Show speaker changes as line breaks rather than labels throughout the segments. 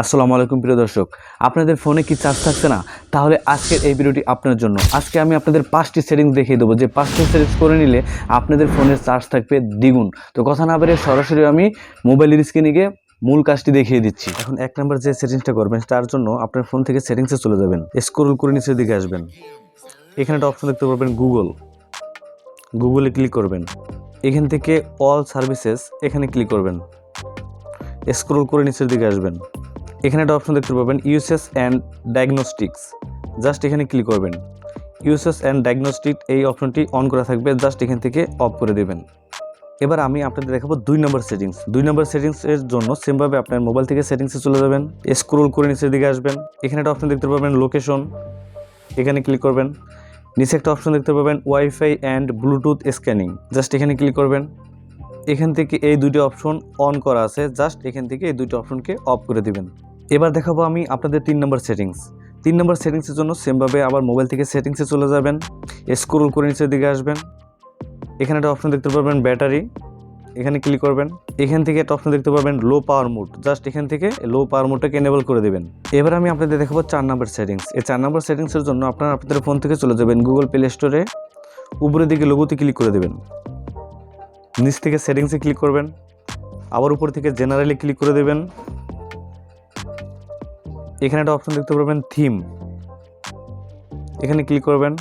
আসসালামু আলাইকুম প্রিয় দর্শক, আপনাদের ফোনে কি চার্জ থাকছে না? তাহলে আজকের এই ভিডিওটি আপনার জন্য। আজকে আমি আপনাদের পাঁচটি সেটিংস দেখিয়ে দেবো। যে পাঁচটি সেটিংস করে নিলে আপনাদের ফোনের চার্জ থাকবে দ্বিগুণ। তো কথা না বেরিয়ে সরাসরি আমি মোবাইলের স্ক্রিনে গিয়ে মূল কাজটি দেখিয়ে দিচ্ছি। এখন এক নম্বর যে সেটিংসটা করবেন, তার জন্য আপনার ফোন থেকে সেটিংসে চলে যাবেন। স্ক্রল করে নিচের দিকে আসবেন। এখানে একটা অপশন দেখতে পারবেন গুগল গুগলে ক্লিক করবেন। এখান থেকে অল সার্ভিসেস এখানে ক্লিক করবেন। স্ক্রল করে নিচের দিকে আসবেন। এখানে একটা অপশন দেখতে পাবেন ইউসেস অ্যান্ড ডায়াগনস্টিক্স জাস্ট এখানে ক্লিক করবেন। ইউসেস অ্যান্ড ডায়াগনস্টিক এই অপশনটি অন করা থাকবে জাস্ট এখান থেকে অফ করে দেবেন। এবার আমি আপনাদের দেখাবো দুই নম্বর সেটিংস দুই নম্বর সেটিংসের জন্য সেমভাবে আপনার মোবাইল থেকে সেটিংসে চলে যাবেন স্ক্রোল করে নিচের দিকে আসবেন। এখানে একটা অপশন দেখতে পাবেন লোকেশন এখানে ক্লিক করবেন। নিচে একটা অপশন দেখতে পাবেন WiFi and Bluetooth scanning just এখানে ক্লিক করবেন। এখান থেকে এই দুটি অপশন অন করা আছে জাস্ট এখান থেকে এই দুটি অপশনকে অফ করে দিবেন। এবার দেখাবো আমি আপনাদের তিন নম্বর সেটিংস। তিন নম্বর সেটিংসের জন্য সেমভাবে আবার মোবাইল থেকে সেটিংসে চলে যাবেন। স্ক্রোল করে নিচের দিকে আসবেন। এখানে একটা অপশন দেখতে পাবেন ব্যাটারি এখানে ক্লিক করবেন। এখান থেকে একটা অপশন দেখতে পাবেন লো পাওয়ার মোড জাস্ট এখান থেকে লো পাওয়ার মোডটাকে এনেবল করে দেবেন। এবার আমি আপনাদের দেখাবো চার নম্বর সেটিংস এই চার নম্বর সেটিংসের জন্য আপনারা আপনাদের ফোন থেকে চলে যাবেন গুগল প্লে স্টোরে উপরের দিকে লোগোতে ক্লিক করে দেবেন। নিচ থেকে সেটিংসে ক্লিক করবেন। আবার উপর থেকে জেনারেলি ক্লিক করে দেবেন। এখানে একটা অপশন দেখতে পারবেন থিম এখানে ক্লিক করবেন।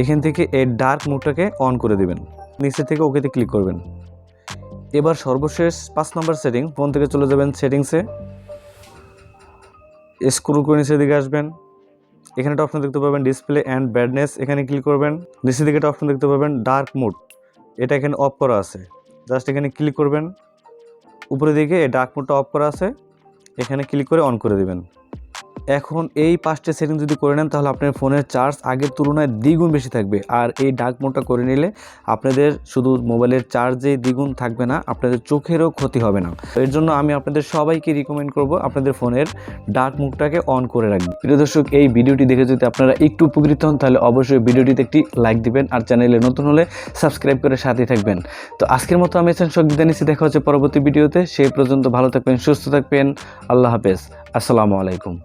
এখান থেকে এই ডার্ক মোডটাকে অন করে দেবেন। নিচে থেকে ওকেতে ক্লিক করবেন। এবার সর্বশেষ পাঁচ নম্বর সেটিং ফোন থেকে চলে যাবেন সেটিংসে স্ক্রু করে নিচের দিকে আসবেন। এখানে একটা অপশন দেখতে পাবেন ডিসপ্লে অ্যান্ড ব্যাডনেস এখানে ক্লিক করবেন। নিচের দিকে একটা অপশন দেখতে পাবেন ডার্ক মুড এটা এখানে অফ করা আছে। জাস্ট এখানে ক্লিক করবেন। উপরে দিকে এই ডার্ক মুডটা অফ করা আছে। এখানে ক্লিক করে অন করে দেবেন। এখন এই পাঁচটা সেটিং যদি করে নেন, তাহলে আপনার ফোনের চার্জ আগের তুলনায় দ্বিগুণ বেশি থাকবে। আর এই ডার্ক মোডটা করে নিলে আপনাদের শুধু মোবাইলের চার্জে দ্বিগুণ থাকবে না, আপনাদের চোখেরও ক্ষতি হবে না। এর জন্য আমি আপনাদের সবাইকে রিকমেন্ড করব আপনাদের ফোনের ডার্ক মোডটাকে অন করে রাখবেন প্রিয় দর্শক, এই ভিডিওটি দেখে যদি আপনারা একটু উপকৃত হন, তাহলে অবশ্যই ভিডিওটিতে একটি লাইক দিবেন আর চ্যানেলে নতুন হলে সাবস্ক্রাইব করে সাথে থাকবেন। তো আজকের মতো আমি এসেন সঙ্গীতা নিচ্ছি দেখা হচ্ছে পরবর্তী ভিডিওতে। সেই পর্যন্ত ভালো থাকবেন, সুস্থ থাকবেন। আল্লাহ হাফেজ। আসসালামু আলাইকুম।